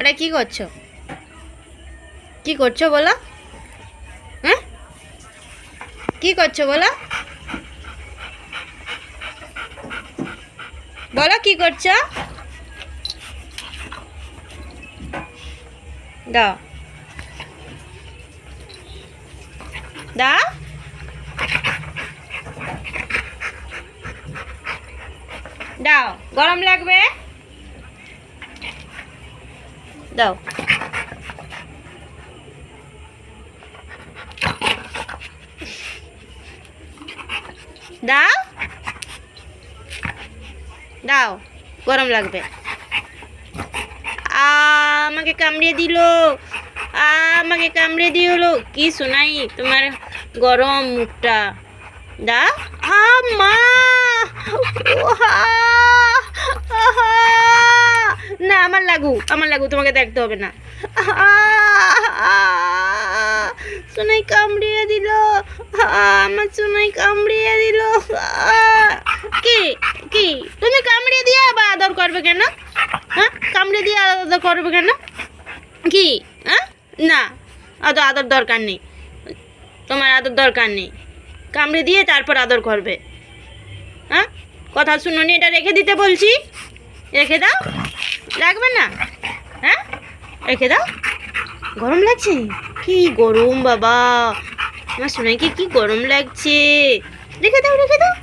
ওটা কি করছ? কি করছ বলো? হ্যাঁ? কি করছ বলো? বলো কি করছ? দাও। দাও। দাও, গরম লাগবে? দাও। দাও। দাও, গরম লাগবে। আমাকে কামড়িয়ে দিল। আমাকে কামড়িয়ে দিল। কি শোনাই তোমার গরম মুখটা। দা আ, মা! লাগু আমার লাগু তোমাকে দেখতে হবে না। সোনাই কামড়িয়ে দিল। আমার সোনাই কামড়িয়ে দিল! কি কি? তুমি কামড়িয়ে দিয়ে আবার আদর করবে কেন? হ্যাঁ? কামড়িয়ে দিয়ে আদর করবে কেন? কি? হ্যাঁ? না, আদর আদর দরকার নেই। তোমার আদর দরকার নেই। কামড়ে দিয়ে তারপর আদর করবে। হ্যাঁ? কথা শুনুনি, এটা রেখে দিতে বলছি। রেখে দাও। রাখবে না? হ্যাঁ? রেখে দাও। গরম লাগছে? কি গরম বাবা। আমার শোনাইকে কি গরম লাগছে। রেখে দাও রেখে দাও।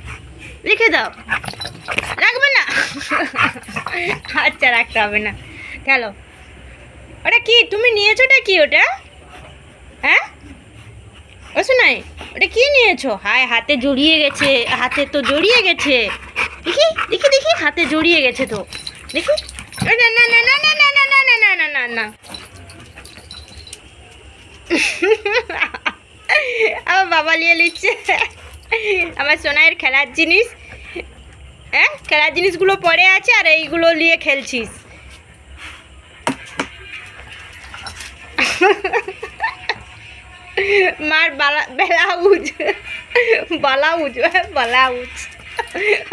রেখে দাও। রাখবে না? আচ্ছা রাখতে হবে না। খেলো ওটা কি? তুমি নিয়েছোটা কি ওটা? হ্যাঁ? ও শোনাই ওটা কি নিয়েছো? হায়, হাতে জড়িয়ে গেছে। হাতে তো জড়িয়ে গেছে। দেখি দেখি দেখি। হাতে জড়িয়ে গেছে তো। দেখি। না না না না না না না না না না না না আমার বাবা নিয়ে নিচ্ছে আমার সোনাইয়ের খেলার জিনিস হ্যাঁ খেলার জিনিসগুলো পড়ে আছে আর এইগুলো নিয়ে খেলছিস মার বালা ব্লাউজ ব্লাউজ ব্লাউজ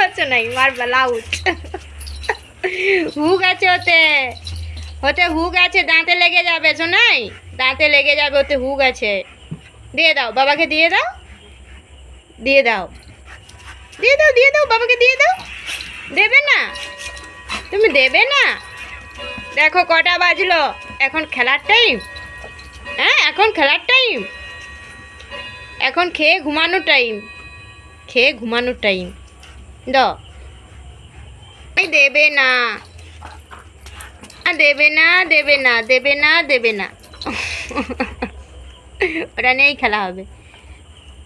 আচ্ছা নাই মার ব্লাউজ হুক আছে ওতে। ওতে হুক আছে দাঁতে লেগে যাবে, শোনাই? দাঁতে লেগে যাবে ওতে হুক আছে দিয়ে দাও, বাবাকে দিয়ে দাও। দিয়ে দাও। দিয়ে দাও দিয়ে দাও, বাবাকে দিয়ে দাও। দেবে না? তুমি দেবে না? দেখো কটা বাজলো। এখন খেলার টাইম হ্যাঁ এখন খেলার টাইম এখন খেয়ে ঘুমানোর টাইম খেয়ে ঘুমানোর টাইম দ। এই দেবে না দেবে না দেবে না দেবে না দেবে না ওটা নেই খেলা হবে।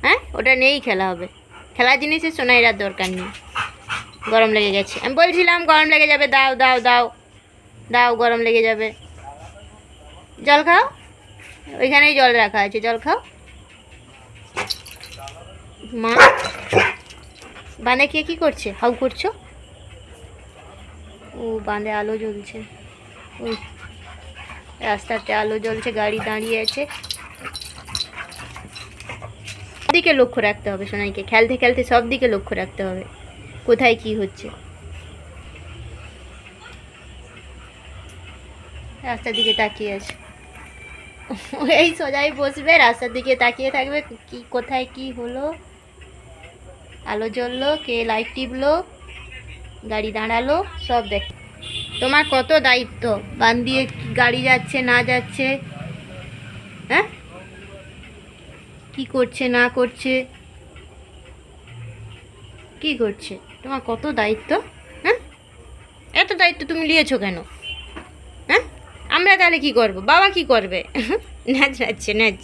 হ্যাঁ? ওটা নেই খেলা হবে। খেলার জিনিসের সোনাইরার দরকার নেই। গরম লেগে গেছে। আমি বলছিলাম গরম লেগে যাবে, দাও দাও দাও। দাও, গরম লেগে যাবে। জল খাও। ওইখানেই জল রাখা আছে। জল খাও। মা বাঁধে কে কি করছে? হাউ করছ? ও বাঁধে আলো জ্বলছে। ওই রাস্তাতে আলো জ্বলছে, গাড়ি দাঁড়িয়ে আছে। দিকে লক্ষ্য রাখতে হবে সোনাইকে। খেলতে খেলতে সব দিকে লক্ষ্য রাখতে হবে। কোথায় কি হচ্ছে? রাস্তার দিকে তাকিয়ে আছে। এই সোজাই বসবে, রাস্তার দিকে তাকিয়ে থাকবে, কি কোথায় কি হলো? আলো জ্বললো, কে লাইট টিপলো? গাড়ি দাঁড়াল, সব দেখ। তোমার কত দায়িত্ব? বান দিয়ে গাড়ি যাচ্ছে, না যাচ্ছে? হ্যাঁ? কি করছে, না করছে? কি করছে? তোমার কত দায়িত্ব? হ্যাঁ? এত দায়িত্ব তুমি নিয়েছো কেন? হ্যাঁ? আমরা তাহলে কি করব? বাবা কি করবে? নাচ নাচছে, নাচ।